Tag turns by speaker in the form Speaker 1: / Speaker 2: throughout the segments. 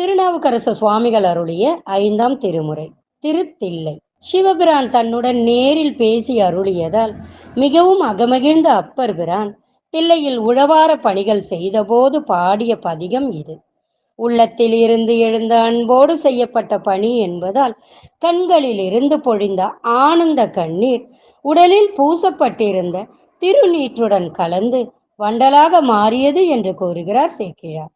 Speaker 1: திருநாவுக்கரசு சுவாமிகள் அருளிய ஐந்தாம் திருமுறை திருத்தில்லை. சிவபிரான் தன்னுடன் நேரில் பேசி அருளியதால் மிகவும் அகமகிழ்ந்த அப்பர் பிரான் தில்லையில் உழவார பணிகள் செய்தபோது பாடிய பதிகம் இது. உள்ளத்தில் இருந்து எழுந்த அன்போடு செய்யப்பட்ட பணி என்பதால் கண்களில் இருந்து பொழிந்த ஆனந்த கண்ணீர் உடலில் பூசப்பட்டிருந்த திருநீற்றுடன் கலந்து வண்டலாக மாறியது என்று கூறுகிறார் சேக்கிழார்.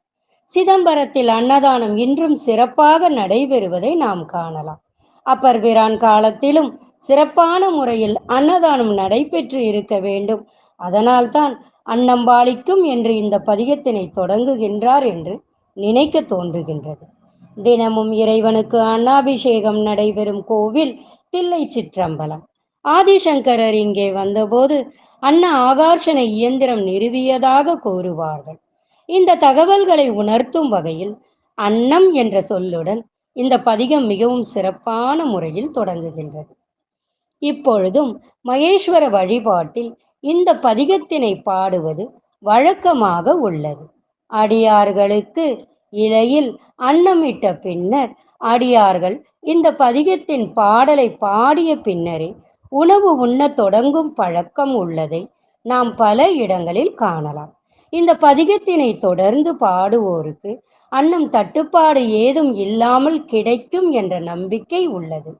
Speaker 1: சிதம்பரத்தில் அன்னதானம் இன்றும் சிறப்பாக நடைபெறுவதை நாம் காணலாம். அப்பர் பிரான் காலத்திலும் சிறப்பான முறையில் அன்னதானம் நடைபெற்று இருக்க வேண்டும். அதனால்தான் அன்னம்பாளிக்கும் என்று இந்த பதிகத்தினை தொடங்குகின்றார் என்று நினைக்க தோன்றுகின்றது. தினமும் இறைவனுக்கு அன்னாபிஷேகம் நடைபெறும் கோவில் தில்லை சிற்றம்பலம். ஆதிசங்கரர் இங்கே வந்தபோது அன்ன ஆகார்ஷண இயந்திரம் நிறுவியதாக கூறுவார்கள். இந்த தகவல்களை உணர்த்தும் வகையில் அன்னம் என்ற சொல்லுடன் இந்த பதிகம் மிகவும் சிறப்பான முறையில் தொடங்குகின்றது. இப்பொழுதும் மகேஸ்வர வழிபாட்டில் இந்த பதிகத்தினை பாடுவது வழக்கமாக உள்ளது. அடியார்களுக்கு இலையில் அன்னமிட்ட பின்னர் அடியார்கள் இந்த பதிகத்தின் பாடலை பாடிய பின்னரே உணவு உண்ணத் தொடங்கும் பழக்கம் உள்ளதை நாம் பல இடங்களில் காணலாம். இந்த பதிகத்தினை தொடர்ந்து பாடுவோருக்கு அன்னம் தட்டுப்பாடு ஏதும் இல்லாமல் கிடைக்கும் என்ற நம்பிக்கை உள்ளது.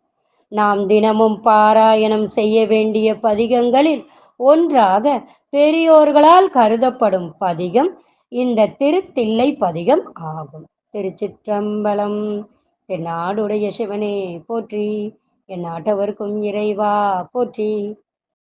Speaker 1: நாம் தினமும் பாராயணம் செய்ய வேண்டிய பதிகங்களில் ஒன்றாக பெரியோர்களால் கருதப்படும் பதிகம் இந்த திருத்தில்லை பதிகம் ஆகும். திருச்சிற்றம்பலம் என் நாடுடைய சிவனே போற்றி என் நாட்டவர்க்கும் இறைவா போற்றி.